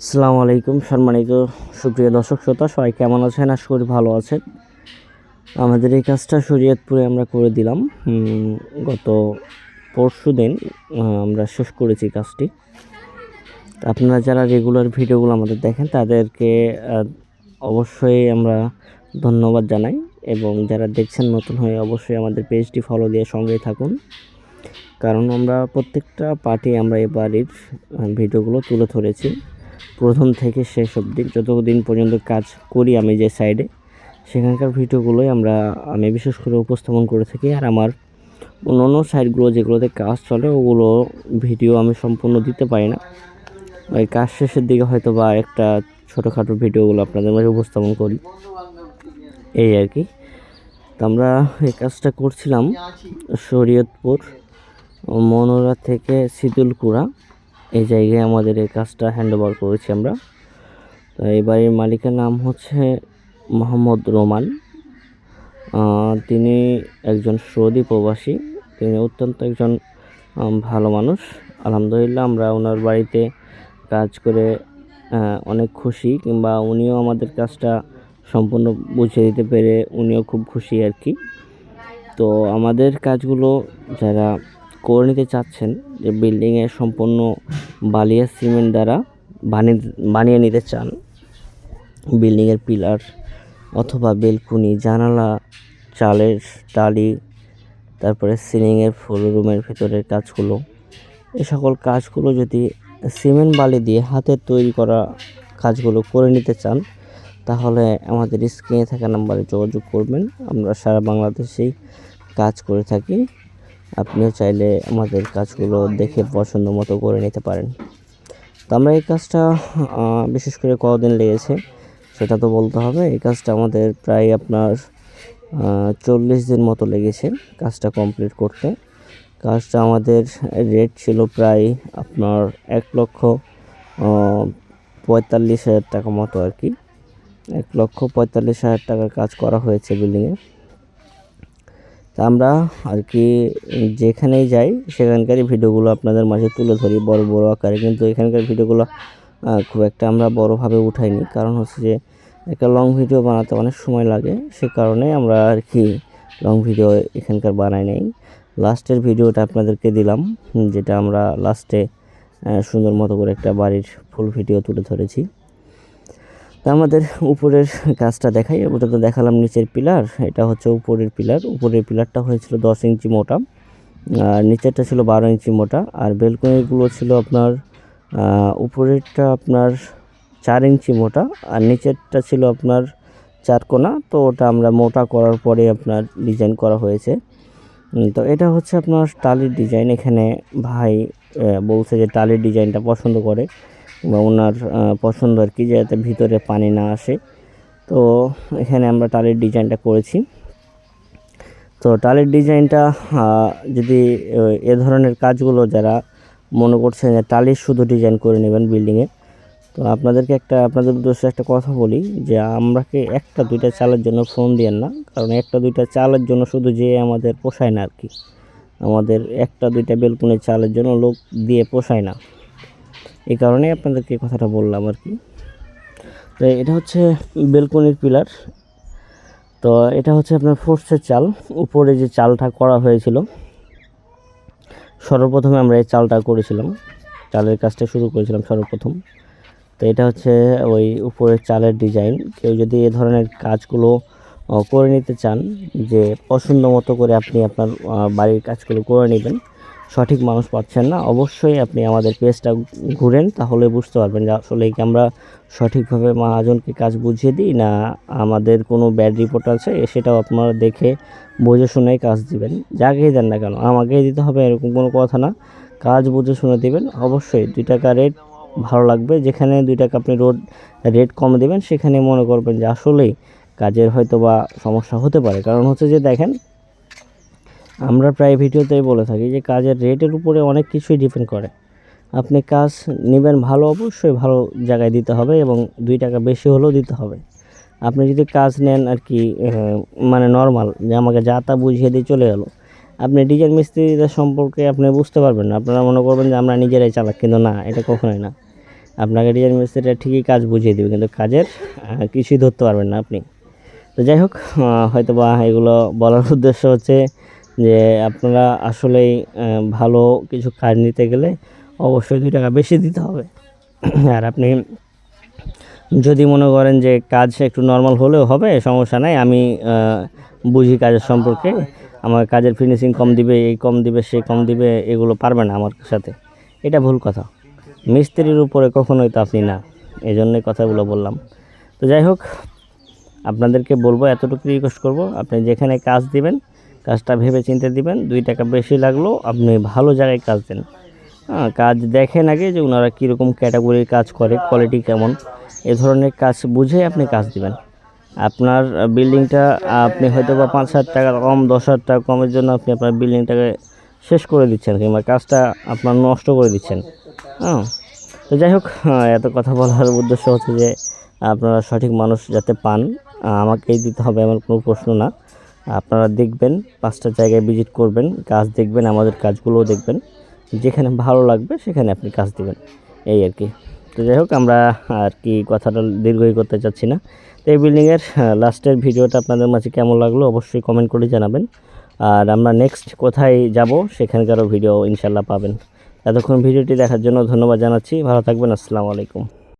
আসসালামু আলাইকুম, সম্মানিত সুপ্রিয় দর্শক শ্রোতা, সবাই কেমন আছেন? আশা করি ভালো আছেন। আমাদের এই কাজটা শরীয়তপুরে আমরা করে দিলাম। গত পরশু দিন আমরা শেষ করেছি কাজটি। আপনারা যারা রেগুলার ভিডিওগুলো আমাদের দেখেন, তাদেরকে অবশ্যই আমরা ধন্যবাদ জানাই এবং যারা দেখছেন নতুন হয়ে অবশ্যই আমাদের পেজটি ফলো দিয়ে সঙ্গেই থাকুন। কারণ আমরা প্রত্যেকটা পার্টি আমরা এ বাড়ির ভিডিওগুলো তুলে ধরেছি। প্রথম থেকে শেষ অবধি, যতদিন পর্যন্ত কাজ করি আমি যে সাইডে সেখানকার ভিডিওগুলোই আমরা, আমি বিশেষ করে উপস্থাপন করে থাকি। আর আমার অন্য সাইডগুলো যেগুলোতে কাজ চলে, ওগুলো ভিডিও আমি সম্পূর্ণ দিতে পারি না। ওই কাজ শেষের দিকে হয়তো বা একটা ছোটোখাটো ভিডিওগুলো আপনাদের মাঝে উপস্থাপন করি। এই আর কি। তো আমরা এই কাজটা করছিলাম শরীয়তপুর, মনোরা থেকে শীতলকুড়া এই জায়গায় আমাদের এই কাজটা হ্যান্ড ওভার করেছি আমরা। তো এই বাড়ির মালিকের নাম হচ্ছে মোহাম্মদ রোমান। তিনি একজন সৌদি প্রবাসী। তিনি অত্যন্ত একজন ভালো মানুষ। আলহামদুলিল্লাহ আমরা ওনার বাড়িতে কাজ করে অনেক খুশি কিংবা উনিও আমাদের কাজটা সম্পূর্ণ বুঝিয়ে দিতে পেরে উনিও খুব খুশি আর কি। তো আমাদের কাজগুলো যারা করে নিতে চাচ্ছেন যে বিল্ডিংয়ে সম্পূর্ণ বালিয়া সিমেন্ট দ্বারা বানিয়ে বানিয়ে নিতে চান বিল্ডিংয়ের পিলার অথবা বেলকুনি জানালা, চালের টালি, তারপরে সিলিংয়ের ফুল রুমের ভেতরের কাজগুলো, এ সকল কাজগুলো যদি সিমেন্ট বালি দিয়ে হাতের তৈরি করা কাজগুলো করে নিতে চান, তাহলে আমাদের স্ক্রিনে থাকা নাম্বারে যোগাযোগ করবেন। আমরা সারা বাংলাদেশেই কাজ করে থাকি। আপনিও চাইলে আমাদের কাজগুলো দেখে পছন্দ মতো করে নিতে পারেন। তো আমরা এই কাজটা বিশেষ করে কদিন লেগেছে, সেটা তো বলতে হবে। এই কাজটা আমাদের প্রায় আপনার চল্লিশ দিন মতো লেগেছে কাজটা কমপ্লিট করতে। কাজটা আমাদের রেট ছিল প্রায় আপনার এক লক্ষ পঁয়তাল্লিশ হাজার টাকা মতো আর কি। এক লক্ষ পঁয়তাল্লিশ হাজার টাকার কাজ করা হয়েছে বিল্ডিংয়ে। তা আমরা আর কি যেখানেই যাই সেখানকারই ভিডিওগুলো আপনাদের মাঝে তুলে ধরি বড় বড় আকারে। কিন্তু এখানকার ভিডিওগুলো খুব একটা আমরা বড়োভাবে উঠাইনি। কারণ হচ্ছে যে, একটা লং ভিডিও বানাতে অনেক সময় লাগে। সে কারণে আমরা আর কি লং ভিডিও এখানকার বানাই নাই। লাস্টের ভিডিওটা আপনাদেরকে দিলাম, যেটা আমরা লাস্টে সুন্দর মতো করে একটা বাড়ির ফুল ভিডিও তুলে ধরেছি। তা আমাদের উপরের কাজটা দেখাই ওটা তো দেখালাম নিচের পিলার, এটা হচ্ছে উপরের পিলার, উপরের পিলারটা হয়েছিল দশ ইঞ্চি মোটা, আর নিচেরটা ছিল বারো ইঞ্চি মোটা, আর বেলকনিগুলো ছিল আপনার উপরেরটা আপনার চার ইঞ্চি মোটা, আর নিচেরটা ছিল আপনার চার কোনা, তো ওটা আমরা মোটা করার পরে আপনার ডিজাইন করা হয়েছে। তো এটা হচ্ছে আপনার টালির ডিজাইন এখানে ভাই বলছে যে টালির ডিজাইনটা পছন্দ করে। ওনার পছন্দ আর কি, যাতে ভিতরে পানি না আসে। তো এখানে আমরা টালির ডিজাইনটা করেছি। তো টালির ডিজাইনটা যদি এ ধরনের কাজগুলো যারা মনে করছেন যে টালির শুধু ডিজাইন করে নেবেন বিল্ডিংয়ে, তো আপনাদেরকে একটা, আপনাদের উদ্দেশ্যে একটা কথা বলি যে আমরাকে একটা, দুইটা চালের জন্য ফোন দিয়েন না, কারণ একটা, দুইটা চালের জন্য শুধু যে আমাদের পোষায় না আর কি। আমাদের একটা, দুইটা বেলকুনি চালের জন্য লোক দিয়ে পোষায় না। এই কারণে আপনাদেরকে কথাটা বললাম আর কি। তো এটা হচ্ছে বেলকনির পিলার। তো এটা হচ্ছে আপনার ফোর্সের চাল। উপরে যে চালটা করা হয়েছিল, সর্বপ্রথমে আমরা এই চালটা করেছিলাম। চালের কাজটা শুরু করেছিলাম সর্বপ্রথম। তো এটা হচ্ছে ওই উপরের চালের ডিজাইন। কেউ যদি এ ধরনের কাজগুলো করে নিতে চান, যে পছন্দ মতো করে আপনি আপনার বাড়ির কাজগুলো করে নেবেন সঠিক মানুষ পাচ্ছেন না, অবশ্যই আপনি আমাদের পেজটা ঘুরেন, তাহলে বুঝতে পারবেন যে আসলে কি আমরা সঠিকভাবে মহাজনকে কাজ বুঝিয়ে দিই না আমাদের কোনো ব্যাড রিপোর্ট আছে, সেটাও আপনারা দেখে বুঝে শুনেই কাজ দিবেন। যাকেই দেন না কেন, আমাকেই দিতে হবে এরকম কোনো কথা না, কাজ বুঝে শুনে দিবেন। অবশ্যই দুই টাকা রেট ভালো লাগবে, যেখানে দুই টাকা আপনি রোড রেট কম দেবেন, সেখানে মনে করবেন যে আসলেই কাজের হয়তো বা সমস্যা হতে পারে। কারণ হচ্ছে যে দেখেন আমরা প্রায় ভিডিওতেই বলে থাকি যে কাজের রেটের উপরে অনেক কিছুই ডিপেন্ড করে। আপনি কাজ নেবেন ভালো অবশ্যই ভালো জায়গায় দিতে হবে এবং দুই টাকা বেশি হলেও দিতে হবে। আপনি যদি কাজ নেন আর কি মানে নর্মাল যে আমাকে যা তা বুঝিয়ে দিয়ে চলে গেলো আপনি ডিজাইন মিস্ত্রিদের সম্পর্কে আপনি বুঝতে পারবেন না। আপনারা মনে করবেন যে আমরা নিজেরাই চালাক, কিন্তু না, এটা কখনোই না। আপনাকে ডিজাইন মিস্ত্রিটা ঠিকই কাজ বুঝিয়ে দেবে, কিন্তু কাজের কিছুই ধরতে পারবেন না আপনি। তো যাই হোক হয়তো বা এগুলো বলার উদ্দেশ্য হচ্ছে যে আপনারা আসলেই ভালো কিছু কাজ নিতে গেলে অবশ্যই দুই টাকা বেশি দিতে হবে। আর আপনি যদি মনে করেন যে কাজ একটু নর্মাল হলেও হবে, সমস্যা নাই, আমি বুঝি কাজের সম্পর্কে, আমার কাজের ফিনিশিং কম দিবে, এই কম দিবে, সে কম দিবে, এগুলো পারবে না আমার সাথে। এটা ভুল কথা। মিস্ত্রির উপরে কখনোই তো আপনি না এই জন্যই কথাগুলো বললাম। তো যাই হোক, আপনাদেরকে বলব এতটুকু রিকোয়েস্ট করব, আপনি যেখানে কাজ দিবেন কাজটা ভেবে চিন্তে দিবেন দুই টাকা বেশি লাগল আপনি ভালো জায়গায় কাজ দেন। হ্যাঁ কাজ দেখেন আগে যে ওনারা কীরকম ক্যাটাগরির কাজ করে কোয়ালিটি কেমন এ ধরনের কাজ বুঝে আপনি কাজ দিবেন। আপনার বিল্ডিংটা আপনি হয়তো বা পাঁচ হাজার টাকা কম দশ হাজার টাকা কমের জন্য আপনি আপনার বিল্ডিংটাকে শেষ করে দিচ্ছেন কিংবা কাজটা আপনার নষ্ট করে দিচ্ছেন। হ্যাঁ তো যাই হোক আহ, এত কথা বলার উদ্দেশ্য হচ্ছে যে আপনারা সঠিক মানুষ যাতে পান আমাকেই দিতে হবে এমন কোনো প্রশ্ন না। আপনারা দেখবেন, পাঁচটা জায়গায় ভিজিট করবেন কাজ দেখবেন, আমাদের কাজগুলোও দেখবেন। যেখানে ভালো লাগবে, সেখানে আপনি কাজ দেবেন। এই আর কি। তো যাই হোক, আমরা আর কি কথাটা দীর্ঘই করতে চাচ্ছি না। তো এই বিল্ডিংয়ের লাস্টের ভিডিওটা আপনাদের মাঝে কেমন লাগল, অবশ্যই কমেন্ট করে জানাবেন। আর আমরা নেক্সট কোথায় যাব, সেখানকারও ভিডিও ইনশাল্লাহ পাবেন। এতক্ষণ ভিডিওটি দেখার জন্য ধন্যবাদ জানাচ্ছি। ভালো থাকবেন, আসসালামু আলাইকুম।